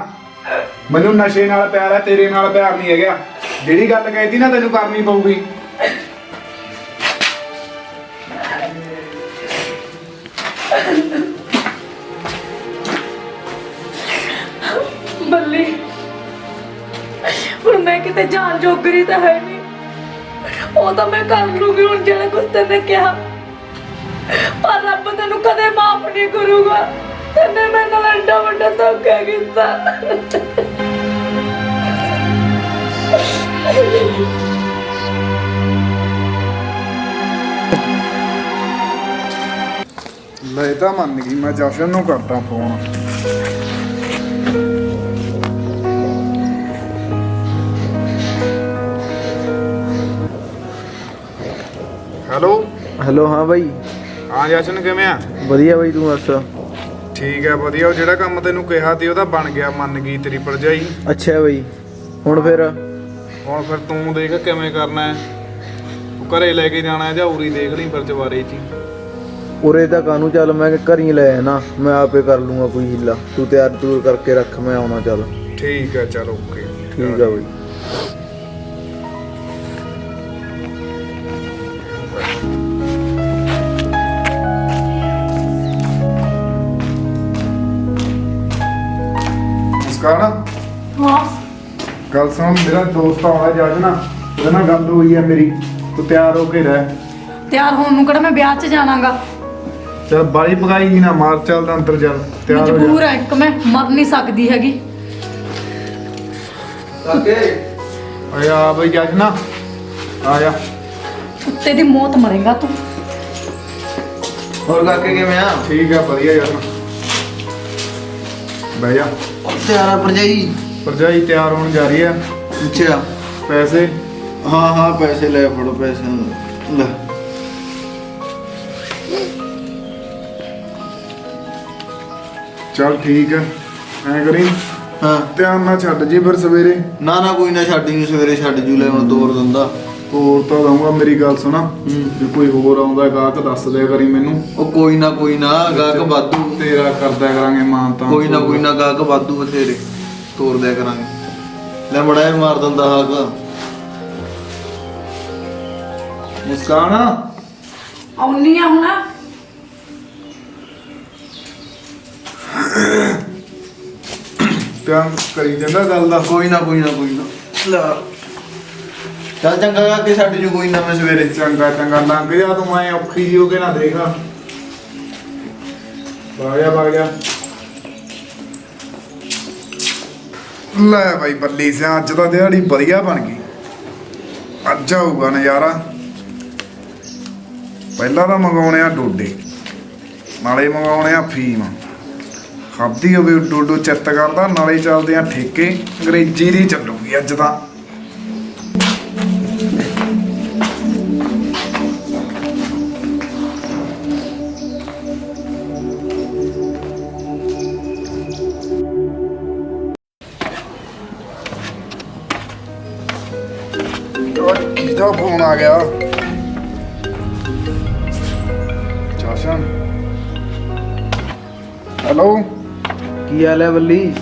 ਮੈਨੂੰ ਨਸ਼ੇ ਨਾਲ ਪਿਆਰ ਹੈ ਤੇਰੇ ਨਾਲ ਪਿਆਰ ਨਹੀਂ ਹੈਗਾ। ਜਿਹੜੀ ਗੱਲ ਕਹਿਤੀ ਨਾ ਤੈਨੂੰ ਕਰਨੀ ਪਊਗੀ। ਜੋਗਰੀ ਤਾਂ ਹੈ ਨਹੀਂ ਉਹ ਤਾਂ ਮੈਂ ਕਰ ਲੂੰਗੀ, ਹੁਣ ਜਿਹੜਾ ਕੁਝ ਤੈਨੇ ਕਿਹਾ। ਪਰ ਰੱਬ ਤੈਨੂੰ ਕਦੇ ਮਾਫ ਨਹੀਂ ਕਰੂਗਾ। ਤੈਨੇ ਮੇਰੇ ਨਾਲ ਐਡਾ ਵੱਡਾ ਧੋਖਾ ਕੀਤਾ। ਲੈ ਤਾਂ ਮੰਨ ਗਈ, ਮੈਂ ਜਸ਼ਨ ਨੂੰ ਕਰਦਾ ਫੋਨ ਹੈਲੋ? ਹੈਲੋ ਹਾਂ ਬਾਈ। ਹਾਂ ਜਸ਼ਨ ਕਿਵੇਂ ਆ? ਵਧੀਆ ਬਾਈ ਤੂੰ ਦੱਸ? ਠੀਕ ਹੈ ਵਧੀਆ। ਉਹ ਜਿਹੜਾ ਕੰਮ ਤੈਨੂੰ ਕਿਹਾ ਸੀ ਉਹਦਾ ਬਣ ਗਿਆ ਮੰਨ ਗਈ ਤੇਰੀ ਭਰਜਾਈ। ਅੱਛਾ ਬਾਈ। ਹੁਣ ਫਿਰ? ਹੁਣ ਫਿਰ ਤੂੰ ਦੇਖ ਕਿਵੇਂ ਕਰਨਾ ਹੈ। ਉਹ ਘਰੇ ਲੈ ਕੇ ਜਾਣਾ ਹੈ ਜਾਂ ਉਰੀ ਦੇਖ ਲਈ ਫਿਰ ਚਵਾਰੇ 'ਚ ਹੀ। ਉਰੇ ਤਾਂ ਕਾਨੂੰ ਚੱਲ ਮੈਂ ਘਰ ਲੈ ਆਣਾ ਮੈਂ ਆਪੇ ਕਰ ਲੂੰਗਾ ਕੋਈ ਹਿੱਲਾ। ਤੂੰ ਤਿਆਰ ਤੂਰ ਕਰਕੇ ਰੱਖ ਮੈਂ ਆਉਣਾ ਚੱਲ। ਠੀਕ ਹੈ ਚਲ ਓਕੇ। ਠੀਕ ਆ ਬਾਈ। ਮੁਸਕਾਨ ਹਾਂ। ਗੱਲ ਸੁਣ ਮੇਰਾ ਦੋਸਤ ਆਉਣਾ ਜੱਜ ਨਾ ਉਹਦੇ ਨਾਲ ਗੱਲ ਹੋਈ ਹੈ ਮੇਰੀ। ਤੂੰ ਤਿਆਰ ਹੋ ਕੇ ਰਹਿ। ਤਿਆਰ ਹੋਣ ਨੂੰ ਕਿਹੜਾ ਮੈਂ ਵਿਆਹ 'ਚ ਜਾਣਾਗਾ? ਚਲ ਬਾਲੀ ਪਕਾਈ ਨਾ ਮਾਰ ਚੱਲਦਾ ਅੰਦਰ ਚੱਲ। ਤਿਆਰ ਹੋ ਮਜਬੂਰ ਜਾ ਹੈ ਇੱਕ ਮੈਂ ਮਰ ਨਹੀਂ ਸਕਦੀ ਹੈਗੀ। ਕਾਕੇ। ਓਏ ਆ ਬਈ ਜੱਜ ਨਾ ਆ ਜਾ। ਕੁੱਤੇ ਦੀ ਮੌਤ ਮਰੇਗਾ ਤੂੰ। ਹੋਰ ਕਾਕੇ ਕਿਵੇਂ ਆ? ਠੀਕ ਆ ਵਧੀਆ ਯਾਰ ਬਹਿ ਜਾ। ਤਿਆਰਾ ਭਰਜਾਈ? ਭਰਜਾਈ ਤਿਆਰ ਹੋਣ ਜਾ ਰਹੀ ਹੈ ਅੱਛਾ। ਪੈਸੇ? ਹਾਂ ਹਾਂ ਪੈਸੇ ਲੈ ਫੜੋ ਪੈਸੇ ਲੈ। ਚੱਲ ਠੀਕ ਹੈ ਐ ਕਰੀ। ਹਾਂ। ਧਿਆਨ ਨਾਲ ਛੱਡ ਜੀ ਫਿਰ ਸਵੇਰੇ। ਨਾ ਨਾ ਕੋਈ ਨਾ ਛੱਡੀ ਨੂੰ ਸਵੇਰੇ ਛੱਡ ਜੂ ਲੈ ਹੁਣ ਤੋਰ ਦਿੰਦਾ। ਹੋਰ ਤਾਂ ਦਊਂਗਾ ਮੇਰੀ ਗੱਲ ਸੁਣਾ। ਜੇ ਕੋਈ ਹੋਰ ਆਉਂਦਾ ਗਾਹਕ ਦੱਸ ਦਿਆ ਕਰੀ ਮੈਨੂੰ। ਉਹ ਕੋਈ ਨਾ ਕੋਈ ਨਾ ਗਾਹਕ ਵਾਧੂ। ਤੇਰਾ ਕਰਦਾ ਕਰਾਂਗੇ ਮਾਨ ਤਾਂ। ਕੋਈ ਨਾ ਕੋਈ ਨਾ ਗਾਹਕ ਵਾਧੂ ਬਥੇਰੇ। ਤੋਰ ਦਿਆ ਕਰਾਂਗੇ। ਲੈ ਮੜਾ ਇਹ ਮਾਰ ਦਿੰਦਾ ਹਾਕ। ਮੁਸਕਾਨ। ਆਉਣੀ ਆ ਹੁਣ। ਧਿਆਨ ਕਰੀ ਜਾਂਦਾ ਗੱਲ ਦਾ। ਕੋਈ ਨਾ ਕੋਈ ਨਾ ਕੋਈ ਨਾ। ਲੈ। ਚੱਲ ਚੰਗਾ ਕਾਕੇ ਛੱਡ ਜੂ ਕੋਈ ਨਵੇਂ ਸਵੇਰੇ। ਚੰਗਾ ਚੰਗਾ, ਲੰਘ ਜਾ ਤੂੰ, ਐ ਔਖੀ ਜੀ ਹੋ ਕੇ ਨਾ ਦੇਖ। ਬਾਗਿਆ ਬਾਗਿਆ ਲੈ ਭਾਈ ਬੱਲੀ ਸਿਆ, ਅੱਜ ਤਾਂ ਦਿਹਾੜੀ ਵਧੀਆ ਬਣ ਗਈ। ਅੱਜ ਆਊਗਾ ਨਜ਼ਾਰਾ। ਪਹਿਲਾਂ ਤਾਂ ਮੰਗਾਉਣੇ ਆ ਡੋਡੇ, ਨਾਲੇ ਮੰਗਾਉਣੇ ਆ ਫੀਮ। ਖਾਦੀ ਹੋਵੇ ਡੋਡੋ ਚਿੱਤ ਕਰਦਾ, ਨਾਲੇ ਚੱਲਦੇ ਆ ਠੇਕੇ। ਅੰਗਰੇਜ਼ੀ ਦੀ ਚੱਲੂਗੀ ਅੱਜ ਤਾਂ। ਫੋਨ ਆ ਗਿਆ। ਚਾਸ਼ਨ ਹੈਲੋ। ਕੀ ਹਾਲ ਹੈ ਬੱਲੀ?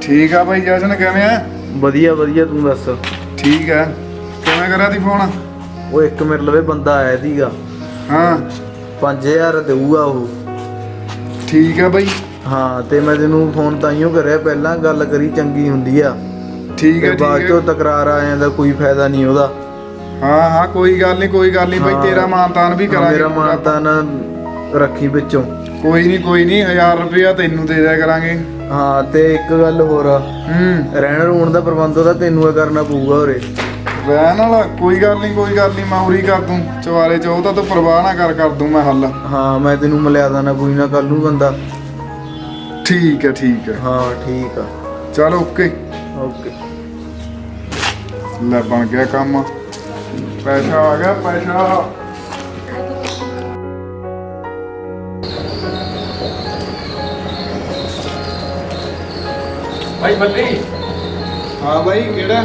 ਠੀਕ ਆ ਭਾਈ ਜਸ਼ਨ ਕਿਵੇਂ ਆ? ਵਧੀਆ ਵਧੀਆ ਤੂੰ ਦੱਸ? ਠੀਕ ਆ। ਕਿਵੇਂ ਕਰਿਆ ਤੀ ਫੋਨ? ਉਹ ਇੱਕ ਮੇਰੇ ਲਵੇ ਬੰਦਾ ਆਇਆ ਸੀਗਾ। ਹਾਂ। 5000 ਦੇਊਗਾ ਉਹ। ਠੀਕ ਆ ਬਾਈ। ਹਾਂ ਤੇ ਮੈਂ ਤੈਨੂੰ ਫੋਨ ਤਾਈਓ ਕਰਿਆ ਪਹਿਲਾਂ ਗੱਲ ਕਰੀ ਚੰਗੀ ਹੁੰਦੀ ਆ। ਠੀਕ ਤੇ ਆ ਬਾਅਦ ਠੀਕ ਚੋਂ ਤਕਰਾਰ ਆ ਜਾਂਦਾ ਕੋਈ ਫਾਇਦਾ ਨਹੀਂ ਉਹਦਾ। ਹਾਂ ਹਾਂ ਕੋਈ ਗੱਲ ਨਹੀਂ ਕੋਈ ਗੱਲ ਨਹੀਂ ਬਾਈ ਹਾਂ। ਤੇਰਾ ਮਾਨਤਾਨ ਵੀ ਹਾਂ, ਕਰਾਂਗੇ। ਮੇਰਾ ਮਾਨਤਾਨ ਰੱਖੀ ਵਿੱਚੋਂ। ਕੋਈ ਨਹੀਂ ਕੋਈ ਨਹੀਂ 1000 ਰੁਪਇਆ ਤੈਨੂੰ ਦੇ ਦਿਆ ਕਰਾਂਗੇ। ਹਾਂ ਤੇ ਇੱਕ ਗੱਲ ਹੋਰ ਆ। ਹੂੰ। ਰਹਿਣ ਰੂਣ ਦਾ ਪ੍ਰਬੰਧ ਉਹਦਾ ਤੈਨੂੰ ਇਹ ਕਰਨਾ ਪਊਗਾ ਉਰੇ। ਰਹਿਣ ਵਾਲਾ ਕੋਈ ਗੱਲ ਨਹੀਂ ਕੋਈ ਗੱਲ ਨਹੀਂ ਮੈਂ ਉਰੀ ਕਰ ਦੂੰ ਚਵਾਰੇ ਚ ਉਹ ਤਾਂ ਤੂੰ ਪਰਵਾਹ ਨਾ ਕਰ ਕਰ ਦੂੰ ਮੈਂ ਹੱਲ। ਹਾਂ ਮੈਂ ਤੈਨੂੰ ਮਿਲਿਆ ਦਾਂ ਨਾ ਕੋਈ ਨਾ ਕੱਲ ਨੂੰ ਬੰਦਾ। ਠੀਕ ਹੈ ਠੀਕ ਹੈ। ਹਾਂ ਠੀਕ ਆ। ਚਲ ਓਕੇ। ਓਕੇ। ਲੈ ਬਣ ਗਿਆ ਕੰਮ। ਪੈਸਾ ਆ ਗਿਆ ਪੈਸਾ ਭਾਈ ਬੱਲੀ ਹਾਂ ਬਾਈ ਕਿਹੜਾ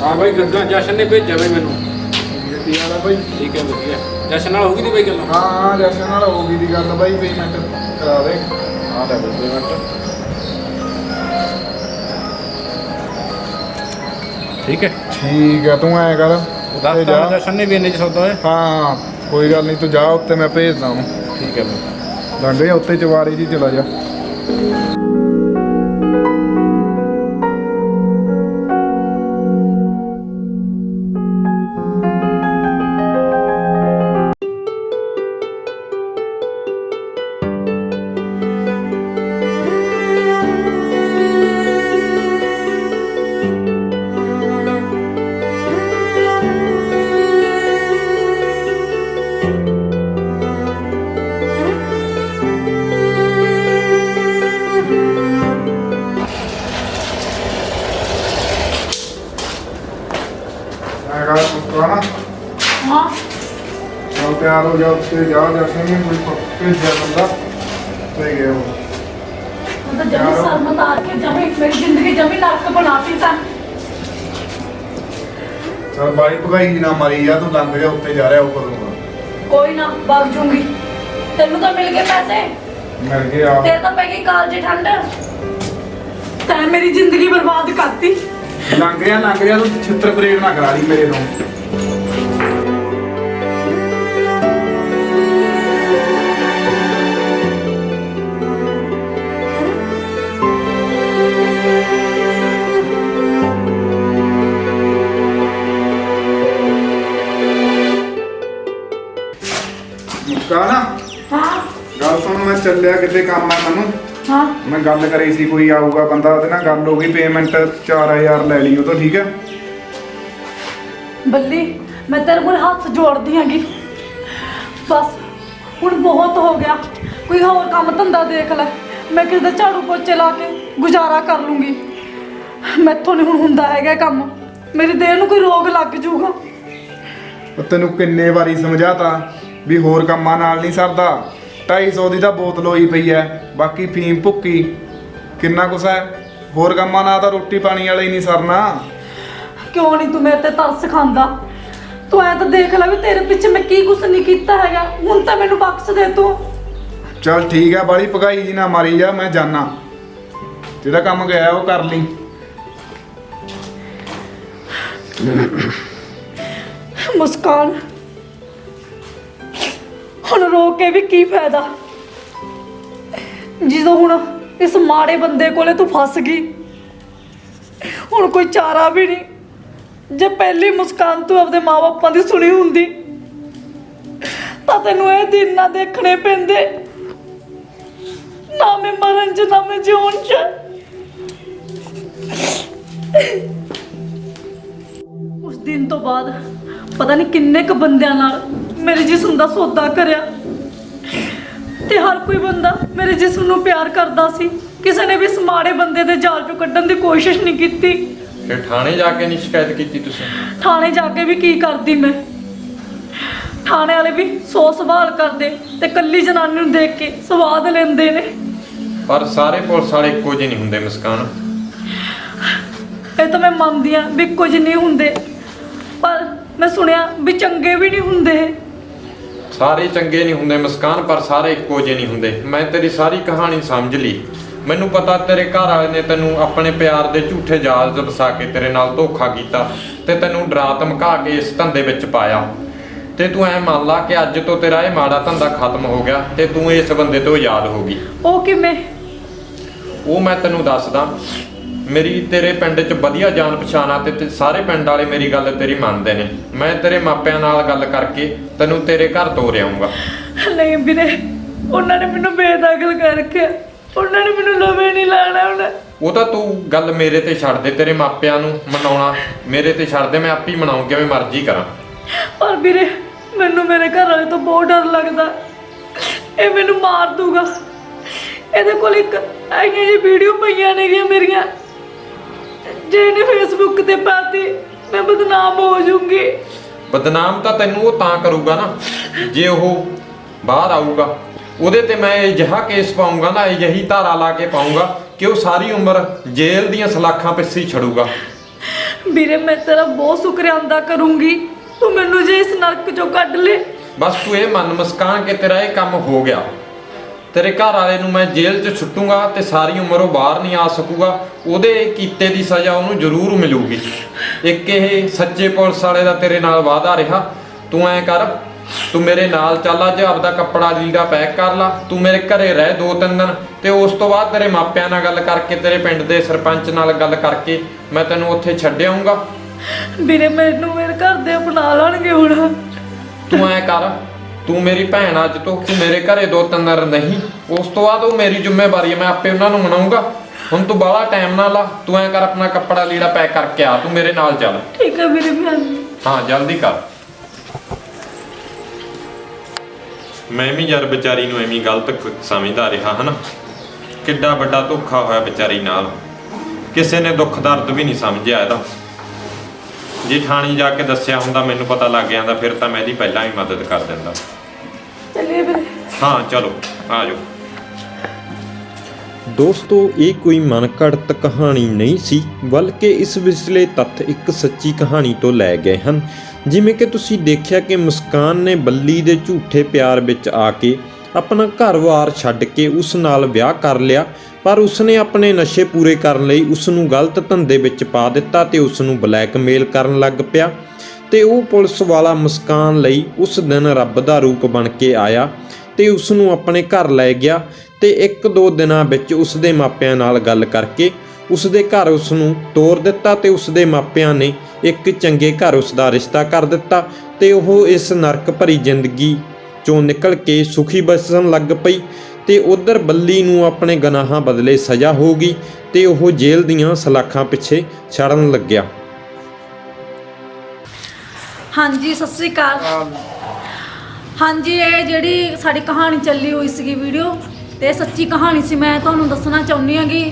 ਹਾਂ ਬਾਈ ਗੱਗਾ ਜਸ਼ਨ ਨੇ ਭੇਜਿਆ ਬਈ ਮੈਨੂੰ ਗੱਡੀ ਵਾਲਾ ਬਾਈ ਠੀਕ ਹੈ ਵਧੀਆ ਜਸ਼ਨ ਨਾਲ ਹੋ ਗਈ ਦੀ ਬਈ ਗੱਲ ਹਾਂ ਹਾਂ ਜਸ਼ਨ ਨਾਲ ਹੋ ਗਈ ਦੀ ਗੱਲ ਬਾਈ ਪੇਮੈਂਟ ਕਰਾ ਦੇ ਹਾਂ ਲੈ ਬਈ ਪੇਮੈਂਟ ਠੀਕ ਹੈ। ਠੀਕ ਹੈ ਤੂੰ ਐ ਕਰ ਦੱਸ ਉੱਤੇ ਜਾ। ਤਾਂ ਵੀ ਇੰਨੇ ਚ ਸੌਦਾ ਹੈ ਹਾਂ ਕੋਈ ਗੱਲ ਨਹੀਂ ਤੂੰ ਜਾ ਉੱਤੇ ਮੈਂ ਭੇਜਦਾ ਹਾਂ ਠੀਕ ਹੈ ਬਈ। ਲੰਘ ਜਾ ਉੱਤੇ ਚਵਾਰੀ ਜੀ ਚਲਾ ਜਾ। ਹੋ ਜਾ ਜਾ ਨੇ ਕੋਈ ਭੇਜਿਆ ਬੰਦਾ ਤੇ ਗਿਆ ਉਹ। ਮੈਂ ਤਾਂ ਜਮੀ ਸਰਮਤ ਆ ਕੇ ਜਮੀ ਮੇਰੀ ਜ਼ਿੰਦਗੀ ਜਮੀ ਨਰਕ ਬਣਾਤੀ ਤਾਂ। ਚਲ ਬਾਈ ਭਗਾਈ ਜੀ ਨਾ ਮਾਰੀ ਜਾ ਤੂੰ ਲੰਘ ਜਾ ਉੱਤੇ ਜਾ ਰਿਹਾ ਉਹ ਕਰੂੰਗਾ ਕੋਈ ਨਾ ਵਗ ਜੂੰਗੀ। ਤੈਨੂੰ ਤਾਂ ਮਿਲ ਗਏ ਪੈਸੇ। ਮਿਲ ਗਿਆ ਤੇਰੇ ਤਾਂ ਪੈ ਗਈ ਕਾਲਜ ਠੰਡ। ਤੈਂ ਮੇਰੀ ਜ਼ਿੰਦਗੀ ਬਰਬਾਦ ਕਰਤੀ। ਲੰਘ ਗਿਆ ਲੰਘ ਗਿਆ ਤੂੰ ਛਿੱਤਰ ਪਰੇਡ ਨਾ ਕਰਾ ਲਈ ਮੇਰੇ ਤੋਂ। ਚੱਲਿਆ ਕਿਤੇ ਕੰਮ ਆ ਮੈਨੂੰ ਹਾਂ। ਮੈਂ ਗੱਲ ਕਰੀ ਸੀ ਕੋਈ ਆਊਗਾ ਬੰਦਾ ਉਹਦੇ ਨਾਲ ਗੱਲ ਹੋ ਗਈ ਪੇਮੈਂਟ 4000 ਲੈ ਲਈ ਉਹ ਤੋਂ ਠੀਕ ਹੈ ਬੱਲੀ ਮੈਂ ਤੇਰੇ ਕੋਲ ਹੱਥ ਜੋੜਦੀ ਆਂਗੀ ਬਸ ਹੁਣ ਬਹੁਤ ਹੋ ਗਿਆ। ਕੋਈ ਹੋਰ ਕੰਮ ਧੰਦਾ ਦੇਖ ਲੈ। ਮੈਂ ਕਿਸੇ ਦਾ ਝਾੜੂ ਪੋਚੇ ਲਾ ਕੇ ਗੁਜ਼ਾਰਾ ਕਰ ਲੂੰਗੀ। ਮੈਥੋਂ ਨਹੀਂ ਹੁਣ ਹੁੰਦਾ ਹੈਗਾ ਕੰਮ। ਮੇਰੀ ਦੇਹ ਨੂੰ ਕੋਈ ਰੋਗ ਲੱਗ ਜਾਊਗਾ ਉਹ ਤੈਨੂੰ ਕਿੰਨੇ ਵਾਰੀ ਸਮਝਾਤਾ ਵੀ ਹੋਰ ਕੰਮਾਂ ਨਾਲ ਨਹੀਂ ਸਰਦਾ। 250 ਦੀ ਤਾਂ ਬੋਤਲ ਹੋਈ ਪਈ ਐ ਬਾਕੀ ਫੀਮ ਭੁੱਕੀ। ਕਿੰਨਾ ਕੁਛ ਹੈ ਹੋਰ ਕੰਮਾਂ ਨਾਲ ਤਾਂ ਰੋਟੀ ਪਾਣੀ ਵਾਲਾ ਹੀ ਨਹੀਂ ਸਰਨਾ। ਕਿਉਂ ਨਹੀਂ ਤੂੰ ਮੇਰੇ ਤੇ ਤਰਸ ਖਾਂਦਾ? ਤੂੰ ਐ ਤਾਂ ਦੇਖ ਲੈ ਵੀ ਤੇਰੇ ਪਿੱਛੇ ਮੈਂ ਕੀ ਕੁਛ ਨਹੀਂ ਕੀਤਾ ਹੈਗਾ। ਹੁਣ ਤਾਂ ਮੈਨੂੰ ਬਖਸ਼ ਦੇ ਤੂੰ। ਚਲ ਠੀਕ ਹੈ ਬਾਲੀ ਭਗਾਈ ਜੀ ਨਾ ਮਾਰੀ ਜਾ ਮੈਂ ਜਾਣਾ ਜਿਹੜਾ ਕੰਮ ਗਿਆ ਉਹ ਕਰ ਲਈ। ਮੁਸਕਾਨ ਹੁਣ ਰੋ ਕੇ ਵੀ ਕੀ ਫਾਇਦਾ? ਜਦੋਂ ਹੁਣ ਇਸ ਮਾੜੇ ਬੰਦੇ ਕੋਲੇ ਤੂੰ ਫਸ ਗਈ, ਹੁਣ ਕੋਈ ਚਾਰਾ ਵੀ ਨਹੀਂ, ਜੇ ਪਹਿਲੀ ਮੁਸਕਾਨ ਤੂੰ ਆਪਦੇ ਮਾਪਿਆਂ ਦੀ ਸੁਣੀ ਹੁੰਦੀ, ਤਾਂ ਤੈਨੂੰ ਇਹ ਦਿਨ ਨਾ ਦੇਖਣੇ ਪੈਂਦੇ। ਨਾ ਮੈਂ ਮਰਨ ਚ, ਨਾ ਮੈਂ ਜਿਉਣ ਚ। ਉਸ ਦਿਨ ਤੋਂ ਬਾਅਦ ਪਤਾ ਨਹੀਂ ਕਿੰਨੇ ਕ ਬੰਦਿਆਂ ਨਾਲ ਮੇਰੇ ਜਿਸਮ ਦਾ ਸੌਦਾ ਕਰਿਆ। ਤੇ ਹਰ ਕੋਈ ਬੰਦਾ ਮੇਰੇ ਜਿਸਮ ਨੂੰ ਪਿਆਰ ਕਰਦਾ ਸੀ। ਕਿਸੇ ਨੇ ਵੀ ਇਸ ਮਾੜੇ ਬੰਦੇ ਦੇ ਜਾਲ ਚੋਂ ਕੱਢਣ ਦੀ ਕੋਸ਼ਿਸ਼ ਨਹੀਂ ਕੀਤੀ। ਫਿਰ ਥਾਣੇ ਜਾ ਕੇ ਨਹੀਂ ਸ਼ਿਕਾਇਤ ਕੀਤੀ ਤੁਸੀਂ? ਥਾਣੇ ਜਾ ਕੇ ਵੀ ਕੀ ਕਰਦੀ ਮੈਂ? ਥਾਣੇ ਵਾਲੇ ਵੀ ਸੌ ਸਵਾਲ ਕਰਦੇ ਤੇ ਕੱਲੀ ਜਨਾਨੀ ਨੂੰ ਦੇਖ ਕੇ ਸਵਾਦ ਲੈਂਦੇ ਨੇ। ਪਰ ਸਾਰੇ ਪੁਲਿਸ ਵਾਲੇ ਇੱਕੋ ਜਿਹੇ ਨਹੀਂ ਹੁੰਦੇ ਮੁਸਕਾਨ। ਇਹ ਤਾਂ ਮੈਂ ਮੰਨਦੀ ਆ ਵੀ ਕੁਝ ਨਹੀਂ ਹੁੰਦੇ। ਪਰ ਮੈਂ ਸੁਣਿਆ ਵੀ ਚੰਗੇ ਵੀ ਨਹੀਂ ਹੁੰਦੇ ਸਾਰੇ ਚੰਗੇ ਨਹੀਂ ਹੁੰਦੇ ਮੁਸਕਾਨ ਪਰ ਸਾਰੇ ਇੱਕੋ ਜਿਹੇ ਨਹੀਂ ਹੁੰਦੇ। ਮੈਂ ਤੇਰੀ ਸਾਰੀ ਕਹਾਣੀ ਸਮਝ ਲਈ। ਮੈਨੂੰ ਪਤਾ ਤੇਰੇ ਘਰ ਵਾਲੇ ਨੇ ਤੈਨੂੰ ਆਪਣੇ ਪਿਆਰ ਦੇ ਝੂਠੇ ਜਾਲ 'ਚ ਫਸਾ ਕੇ ਤੇਰੇ ਨਾਲ ਧੋਖਾ ਕੀਤਾ ਤੇ ਤੈਨੂੰ ਡਰਾ ਧਮਕਾ ਕੇ ਇਸ ਧੰਦੇ ਵਿੱਚ ਪਾਇਆ। ਤੇ ਤੂੰ ਐ ਮੰਨ ਲਾ ਕਿ ਅੱਜ ਤੋਂ ਤੇਰਾ ਇਹ ਮਾੜਾ ਧੰਦਾ ਖਤਮ ਹੋ ਗਿਆ ਤੇ ਤੂੰ ਇਸ ਬੰਦੇ ਤੋਂ ਆਜ਼ਾਦ ਹੋ ਗਈ। ਉਹ ਕਿਵੇਂ? ਉਹ ਮੈਂ ਤੈਨੂੰ ਦੱਸਦਾ। ਮੇਰੀ ਤੇਰੇ ਪਿੰਡ 'ਚ ਵਧੀਆ ਜਾਣ ਪਛਾਣ ਆ ਤੇ ਤੇ ਸਾਰੇ ਪਿੰਡ ਵਾਲੇ ਮੇਰੀ ਗੱਲ ਤੇਰੀ ਮੰਨਦੇ ਨੇ। ਮੈਂ ਤੇਰੇ ਮਾਪਿਆਂ ਨਾਲ ਗੱਲ ਕਰਕੇ ਤੈਨੂੰ ਤੇਰੇ ਘਰ ਤੋਰ ਆਉਂਗਾ ਨਹੀਂ ਵੀਰੇ ਉਹਨਾਂ ਨੇ ਮੈਨੂੰ ਬੇਦਖਲ ਕਰ ਰੱਖਿਆ ਉਹਨਾਂ ਨੇ ਮੈਨੂੰ ਲਵੇ ਨਹੀਂ ਲਾਣਾ ਉਹਨਾਂ। ਉਹ ਤਾਂ ਤੂੰ ਗੱਲ ਮੇਰੇ ਤੇ ਛੱਡ ਦੇ ਤੇਰੇ ਮਾਪਿਆਂ ਨੂੰ ਮਨਾਉਣਾ ਮੇਰੇ ਤੇ ਛੱਡ ਦੇ ਮੈਂ ਆਪ ਹੀ ਮਨਾਉਂ ਕਿਵੇਂ ਮਰਜ਼ੀ ਕਰਾਂ। ਪਰ ਵੀਰੇ ਮੈਨੂੰ ਮੇਰੇ ਘਰ ਵਾਲੇ ਤੋਂ ਬਹੁਤ ਡਰ ਲੱਗਦਾ। ਇਹ ਮੈਨੂੰ ਮਾਰ ਦੂਗਾ। ਇਹਦੇ ਕੋਲ ਇੱਕ ਆਈਆਂ ਜੀ ਵੀਡੀਓ ਪਈਆਂ ਨੇਗੀਆਂ ਮੇਰੀਆਂ। ਜੇ ਇਹਨੇ ਫੇਸਬੁੱਕ ਤੇ ਪਾਤੀ ਮੈਂ ਬਦਨਾਮ ਹੋ ਜਾਊਂਗੀ। ਬਦਨਾਮ ਤਾਂ ਤੈਨੂੰ ਉਹ ਤਾਂ ਕਰੂਗਾ ਨਾ ਜੇ ਉਹ ਬਾਹਰ ਆਊਗਾ। ਉਹਦੇ ਤੇ ਮੈਂ ਅਜਿਹਾ ਕੇਸ ਪਾਉਂਗਾ ਨਾ ਅਜਿਹੀ ਧਾਰਾ ਲਾ ਕੇ ਪਾਉਂਗਾ ਕਿ ਉਹ ਸਾਰੀ ਉਮਰ ਜੇਲ੍ਹ ਦੀਆਂ ਸਲਾਖਾਂ ਪਿੱਛੇ ਛੜੂਗਾ। ਵੀਰੇ ਮੈਂ ਤੇਰਾ ਬਹੁਤ ਸ਼ੁਕਰਾਨਾ ਕਰੂੰਗੀ। ਤੂੰ ਮੈਨੂੰ ਜੇ ਇਸ ਨਰਕ ਚੋਂ ਕੱਢ ਲੈ। ਬਸ ਤੂੰ ਇਹ ਮਨ ਮੁਸਕਾਨ ਕਿ ਤੇਰਾ ਇਹ ਕੰਮ ਹੋ ਗਿਆ। ਤੇਰੇ ਘਰ ਵਾਲੇ ਨੂੰ ਮੈਂ ਜੇਲ੍ਹ 'ਚ ਛੁੱਟੂਗਾ ਤੇ ਸਾਰੀ ਉਮਰ ਉਹ ਬਾਹਰ ਨਹੀਂ ਆ ਸਕੂਗਾ ਉਹਦੇ ਕੀਤੇ ਦੀ ਸਜ਼ਾ ਉਹਨੂੰ ਜ਼ਰੂਰ ਮਿਲੂਗੀ। ਇੱਕ ਇਹ ਸੱਚੇ ਪੁਲਿਸ ਵਾਲੇ ਦਾ ਤੇਰੇ ਨਾਲ ਵਾਅਦਾ ਰਿਹਾ ਤੂੰ ਐਂ ਕਰ ਤੂੰ ਮੇਰੇ ਨਾਲ ਚੱਲ ਅੱਜ ਆਪਦਾ ਕੱਪੜਾ ਲੀੜਾ ਪੈਕ ਕਰ ਲਾ ਤੂੰ ਮੇਰੇ ਘਰੇ ਰਹਿ ਦੋ ਤਿੰਨ ਦਿਨ ਤੇ ਉਸ ਤੋਂ ਬਾਅਦ ਤੇਰੇ ਮਾਪਿਆਂ ਨਾਲ ਗੱਲ ਕਰਕੇ ਤੇਰੇ ਪਿੰਡ ਦੇ ਸਰਪੰਚ ਨਾਲ ਗੱਲ ਕਰਕੇ ਮੈਂ ਤੈਨੂੰ ਉੱਥੇ ਛੱਡ ਆਊਂਗਾ। ਵੀਰੇ ਮੈਨੂੰ ਮੇਰੇ ਘਰ ਦੇ ਅਪਣਾ ਲੈਣਗੇ ਹੁਣ। ਤੂੰ ਐ ਕਰ ਤੂੰ ਮੇਰੀ ਭੈਣ ਅੱਜ ਤੋਂ ਤੂੰ ਮੇਰੇ ਘਰੇ ਦੋ ਤਿੰਨ ਦਿਨ ਨਹੀਂ। ਉਸ ਤੋਂ ਬਾਅਦ ਉਹ ਮੇਰੀ ਜ਼ਿੰਮੇਵਾਰੀ ਹੈ ਮੈਂ ਆਪੇ ਉਹਨਾਂ ਨੂੰ ਮਨਾਉਂਗਾ ਹੁਣ ਤੂੰ ਬਾਹਲਾ ਟਾਈਮ ਨਾ ਲਾ ਤੂੰ ਐ ਕਰ ਆਪਣਾ ਕੱਪੜਾ ਲੀੜਾ ਪੈਕ ਕਰਕੇ ਆ ਤੂੰ ਮੇਰੇ ਨਾਲ ਚੱਲ। ਠੀਕ ਹੈ ਵੀਰੇ ਮੈਂ ਹਾਂ ਜਲਦੀ ਕਰ। ਮੈਂ ਵੀ ਯਾਰ ਵਿਚਾਰੀ ਨੂੰ ਐਵੇਂ ਗਲਤ ਕ- ਸਮਝਦਾ ਰਿਹਾ ਹਨਾ? ਕਿੱਡਾ ਵੱਡਾ ਧੋਖਾ ਹੋਇਆ ਵਿਚਾਰੀ ਨਾਲ। ਕਿਸੇ ਨੇ ਦੁੱਖ ਦਰਦ ਵੀ ਨਹੀਂ ਸਮਝਿਆ ਇਹਦਾ। ਜੇ ਥਾਣੀ ਜਾ ਕੇ ਦੱਸਿਆ ਹੁੰਦਾ ਮੈਨੂੰ ਪਤਾ ਲੱਗ ਜਾਂਦਾ ਫਿਰ ਤਾਂ ਮੈਂ ਇਹਦੀ ਪਹਿਲਾਂ ਹੀ ਮਦਦ ਕਰ ਦਿੰਦਾ। ਚੱਲੀਏ ਵੀਰੇ ਹਾਂ ਚਲੋ ਆ ਜਾਓ। ਦੋਸਤੋ ਇਹ ਕੋਈ ਮਨਘੜਤ ਕਹਾਣੀ ਨਹੀਂ ਸੀ ਬਲਕਿ ਇਸ ਵਿਚਲੇ ਤੱਥ ਇੱਕ ਸੱਚੀ ਕਹਾਣੀ ਤੋਂ ਲਏ ਗਏ ਹਨ। ਜਿਵੇਂ ਕਿ ਤੁਸੀਂ ਦੇਖਿਆ ਕਿ ਮੁਸਕਾਨ ਨੇ ਬੱਲੀ ਦੇ ਝੂਠੇ ਪਿਆਰ ਵਿੱਚ ਆ ਕੇ ਆਪਣਾ ਘਰ-ਬਾਰ ਛੱਡ ਕੇ ਉਸ ਨਾਲ ਵਿਆਹ ਕਰ ਲਿਆ ਪਰ ਉਸਨੇ ਆਪਣੇ ਨਸ਼ੇ ਪੂਰੇ ਕਰਨ ਲਈ ਉਸ ਨੂੰ ਗਲਤ ਧੰਦੇ ਵਿੱਚ ਪਾ ਦਿੱਤਾ ਤੇ ਉਸ ਨੂੰ ਬਲੈਕਮੇਲ ਕਰਨ ਲੱਗ ਪਿਆ। ਤੇ ਉਹ ਪੁਲਿਸ ਵਾਲਾ ਮੁਸਕਾਨ ਲਈ ਉਸ ਦਿਨ ਰੱਬ ਦਾ ਰੂਪ ਬਣ ਕੇ ਆਇਆ ਤੇ ਉਸ ਨੂੰ ਆਪਣੇ ਘਰ ਲੈ ਗਿਆ ਤੇ ਇੱਕ ਦੋ ਦਿਨਾਂ ਵਿੱਚ ਉਸ ਦੇ ਮਾਪਿਆਂ ਨਾਲ ਗੱਲ ਕਰਕੇ ਉਸ ਦੇ ਘਰ ਉਸ ਨੂੰ ਤੋਰ ਦਿੱਤਾ ਤੇ ਉਸ ਦੇ ਮਾਪਿਆਂ ਨੇ ਇੱਕ ਚੰਗੇ ਘਰ ਉਸ ਦਾ ਰਿਸ਼ਤਾ ਕਰ ਦਿੱਤਾ ਤੇ ਉਹ ਇਸ ਨਰਕ ਭਰੀ ਜ਼ਿੰਦਗੀ ਚੋਂ ਨਿਕਲ ਕੇ ਸੁਖੀ ਬਸਣ ਲੱਗ ਪਈ ਤੇ ਉਧਰ ਬੱਲੀ ਨੂੰ ਆਪਣੇ ਗਨਾਹਾਂ ਬਦਲੇ ਸਜ਼ਾ ਹੋ ਗਈ ਤੇ ਉਹ ਜੇਲ੍ਹ ਦੀਆਂ ਸਲਾਖਾਂ ਪਿੱਛੇ ਛੜਨ ਲੱਗਿਆ। ਹਾਂਜੀ ਸਤਿ ਸ੍ਰੀ ਅਕਾਲ। ਹਾਂਜੀ ਇਹ ਜਿਹੜੀ ਸਾਡੀ ਕਹਾਣੀ ਚੱਲੀ ਹੋਈ ਸੀਗੀ ਵੀਡੀਓ ਤੇ ਇਹ ਸੱਚੀ ਕਹਾਣੀ ਸੀ। ਮੈਂ ਤੁਹਾਨੂੰ ਦੱਸਣਾ ਚਾਹੁੰਦੀ ਹਾਂਗੀ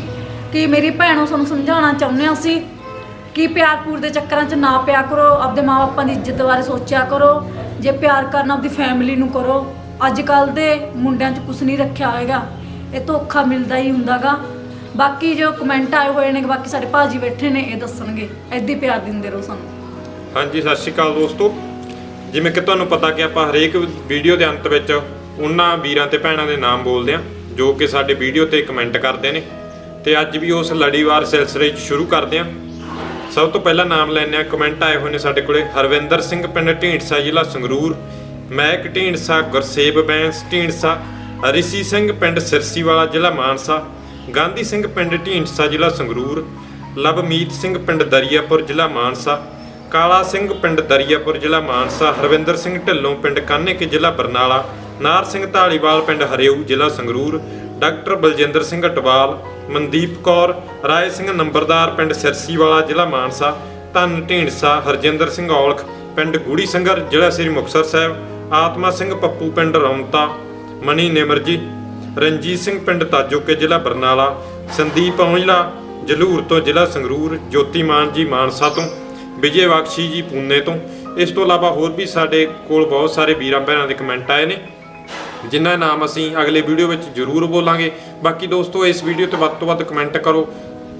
ਕਿ ਮੇਰੀ ਭੈਣੋ ਤੁਹਾਨੂੰ ਸਮਝਾਉਣਾ ਚਾਹੁੰਦੇ ਹਾਂ ਅਸੀਂ ਕਿ ਪਿਆਰ ਪੂਰ ਦੇ ਚੱਕਰਾਂ 'ਚ ਨਾ ਪਿਆ ਕਰੋ ਆਪਦੇ ਮਾਪਿਆਂ ਦੀ ਇੱਜ਼ਤ ਬਾਰੇ ਸੋਚਿਆ ਕਰੋ ਜੇ ਪਿਆਰ ਕਰਨਾ ਆਪਦੀ ਫੈਮਿਲੀ ਨੂੰ ਕਰੋ। ਅੱਜ ਕੱਲ ਦੇ ਮੁੰਡਿਆਂ 'ਚ ਕੁਝ ਨਹੀਂ ਰੱਖਿਆ ਹੋਏਗਾ। ਇਹ ਧੋਖਾ ਮਿਲਦਾ ਹੀ ਹੁੰਦਾਗਾ। ਬਾਕੀ ਜੋ ਕਮੈਂਟ ਆਏ ਹੋਏ ਨੇ ਬਾਕੀ ਸਾਡੇ ਭਾਜੀ ਬੈਠੇ ਨੇ ਇਹ ਦੱਸਣਗੇ। ਐਦਾਂ ਹੀ ਪਿਆਰ ਦਿੰਦੇ ਰਹੋ ਸਾਨੂੰ। ਹਾਂਜੀ, ਸਤਿ ਸ਼੍ਰੀ ਅਕਾਲ ਦੋਸਤੋ। ਜਿਵੇਂ ਕਿ ਤੁਹਾਨੂੰ ਪਤਾ ਕਿ ਆਪਾਂ ਹਰੇਕ ਵੀਡੀਓ ਦੇ ਅੰਤ ਵਿੱਚ ਉਹਨਾਂ ਵੀਰਾਂ ਤੇ ਭੈਣਾਂ ਦੇ ਨਾਮ ਬੋਲਦੇ ਹਾਂ, ਜੋ ਕਿ ਸਾਡੇ ਵੀਡੀਓ ਤੇ ਕਮੈਂਟ ਕਰਦੇ ਨੇ। ਤੇ ਅੱਜ ਵੀ ਉਸ ਲੜੀਵਾਰ ਸਿਲਸਿਲੇ 'ਚ ਸ਼ੁਰੂ ਕਰਦੇ ਹਾਂ। ਸਭ ਤੋਂ ਪਹਿਲਾਂ ਨਾਮ ਲੈਣੇ ਆ ਕਮੈਂਟ ਆਏ ਹੋਏ ਨੇ ਸਾਡੇ ਕੋਲੇ। ਹਰਵਿੰਦਰ ਸਿੰਘ, ਪਿੰਡ ਢੀਂਡਸਾ, ਜ਼ਿਲ੍ਹਾ ਸੰਗਰੂਰ। ਮਹਿਕ ਢੀਂਡਸਾ, ਗੁਰਸੇਵ ਬੈਂਸ ਢੀਂਡਸਾ। ਰਿਸ਼ੀ ਸਿੰਘ, ਪਿੰਡ ਸਿਰਸੀ ਵਾਲਾ ਜ਼ਿਲ੍ਹਾ ਮਾਨਸਾ। ਗਾਂਧੀ ਸਿੰਘ, ਪਿੰਡ ਢੀਂਡਸਾ, ਜ਼ਿਲ੍ਹਾ ਸੰਗਰੂਰ। ਲਵਮੀਤ ਸਿੰਘ, ਪਿੰਡ ਦਰੀਆਪੁਰ, ਜ਼ਿਲ੍ਹਾ ਮਾਨਸਾ। ਕਾਲਾ ਸਿੰਘ ਪਿੰਡ ਦਰੀਆਪੁਰ ਜ਼ਿਲ੍ਹਾ ਮਾਨਸਾ, ਹਰਵਿੰਦਰ ਸਿੰਘ ਢਿੱਲੋਂ ਪਿੰਡ ਕਾਨੇਕੇ ਜ਼ਿਲ੍ਹਾ ਬਰਨਾਲਾ, ਨਾਰ ਸਿੰਘ ਢਾਲੀਵਾਲ ਪਿੰਡ ਹਰਿਊ ਜ਼ਿਲ੍ਹਾ ਸੰਗਰੂਰ, ਡਾਕਟਰ ਬਲਜਿੰਦਰ ਸਿੰਘ ਅਟਵਾਲ, ਮਨਦੀਪ ਕੌਰ, ਰਾਏ ਸਿੰਘ ਨੰਬਰਦਾਰ ਪਿੰਡ ਸਿਰਸੀਵਾਲਾ ਜ਼ਿਲ੍ਹਾ ਮਾਨਸਾ, ਧੰਨ ਢੀਂਡਸਾ, ਹਰਜਿੰਦਰ ਸਿੰਘ ਔਲਖ ਪਿੰਡ ਗੂੜੀ ਸੰਗਰ ਜ਼ਿਲ੍ਹਾ ਸ੍ਰੀ ਮੁਕਤਸਰ ਸਾਹਿਬ, ਆਤਮਾ ਸਿੰਘ ਪੱਪੂ ਪਿੰਡ ਰੌਂਤਾ, ਮਨੀ ਨਿਮਰਜੀ, ਰਣਜੀਤ ਸਿੰਘ ਪਿੰਡ ਤਾਜੋਕੇ ਜ਼ਿਲ੍ਹਾ ਬਰਨਾਲਾ, ਸੰਦੀਪ ਔਂਜਲਾ, ਜਲੂਰ ਤੋਂ ਜ਼ਿਲ੍ਹਾ ਸੰਗਰੂਰ, ਜੋਤੀ ਮਾਨ ਜੀ ਮਾਨਸਾ ਤੋਂ। ਵਿਜੇ ਬਖਸ਼ੀ ਜੀ ਪੂਨੇ ਤੋਂ। ਇਸ ਤੋਂ ਇਲਾਵਾ ਹੋਰ ਵੀ ਸਾਡੇ ਕੋਲ ਬਹੁਤ ਸਾਰੇ ਵੀਰਾਂ ਭੈਣਾਂ ਦੇ ਕਮੈਂਟ ਆਏ ਨੇ ਜਿਨ੍ਹਾਂ ਦਾ ਨਾਮ ਅਸੀਂ ਅਗਲੇ ਵੀਡੀਓ ਵਿੱਚ ਜ਼ਰੂਰ ਬੋਲਾਂਗੇ। ਬਾਕੀ ਦੋਸਤੋ ਇਸ ਵੀਡੀਓ ਤੇ ਵੱਧ ਤੋਂ ਵੱਧ ਕਮੈਂਟ ਕਰੋ।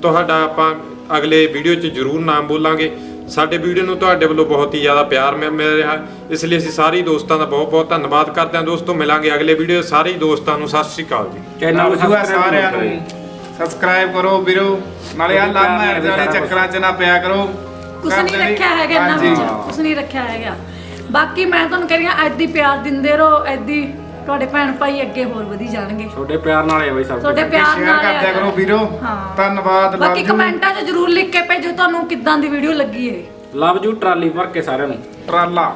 ਤੁਹਾਡਾ ਆਪਾਂ ਅਗਲੇ ਵੀਡੀਓ 'ਚ ਜ਼ਰੂਰ ਨਾਮ ਬੋਲਾਂਗੇ। ਸਾਡੇ ਵੀਡੀਓ ਨੂੰ ਤੁਹਾਡੇ ਵੱਲੋਂ ਬਹੁਤ ਹੀ ਜ਼ਿਆਦਾ ਪਿਆਰ ਮਿਲ ਮਿਲ ਰਿਹਾ। ਇਸ ਲਈ ਅਸੀਂ ਸਾਰੇ ਹੀ ਦੋਸਤਾਂ ਦਾ ਬਹੁਤ ਬਹੁਤ ਧੰਨਵਾਦ ਕਰਦੇ ਹਾਂ। ਦੋਸਤੋ ਮਿਲਾਂਗੇ ਅਗਲੇ ਵੀਡੀਓ ਸਾਰੇ ਹੀ ਦੋਸਤਾਂ ਨੂੰ ਸਤਿ ਸ਼੍ਰੀ ਅਕਾਲ ਜੀ। ਚੈਨਲ ਸਾਰਿਆਂ। ਨੂੰ ਸਬਸਕ੍ਰਾਈਬ ਕਰੋ ਵੀਰੋ। ਨਾਲੇ ਆ ਕੋਈ ਲਾ ਪਿਆਰ ਮਾਰ ਚੱਕਰਾਂ 'ਚ ਨਾ ਪਿਆ ਕਰੋ। ਕੁਛ ਨਹੀਂ ਰੱਖਿਆ ਹੈਗਾ ਇਹਨਾਂ। ਵਿੱਚ ਕੁਛ ਨਹੀਂ ਰੱਖਿਆ ਹੈਗਾ ਬਾਕੀ ਮੈਂ ਤੁਹਾਨੂੰ ਕਹਿ ਰਹੀ ਹਾਂ ਐਦੀ ਪਿਆਰ ਦਿੰਦੇ ਰਹੋ ਐਦੀ ਤੁਹਾਡੇ ਭੈਣ ਭਾਈ ਅੱਗੇ ਹੋਰ ਵਧੀ ਜਾਣਗੇ ਤੁਹਾਡੇ ਪਿਆਰ ਨਾਲ ਹੈ ਬਾਈ ਸਭ। ਤੁਹਾਡੇ ਪਿਆਰ ਸ਼ੇਅਰ ਨਾਲ ਕਰ ਦਿਆ ਹੈਗਾ। ਕਰੋ ਵੀਰੋ ਹਾਂ। ਧੰਨਵਾਦ ਬਾਕੀ love you। ਕਮੈਂਟਾਂ 'ਚ ਜਰੂਰ ਲਿਖ ਕੇ ਭੇਜੋ ਤੁਹਾਨੂੰ ਕਿੱਦਾਂ ਦੀ ਵੀਡੀਓ ਲੱਗੀ ਹੈ ਲਵ ਯੂ ਟਰਾਲੀ ਭਰ ਕੇ ਸਾਰਿਆਂ ਨੂੰ ਟਰਾਲਾ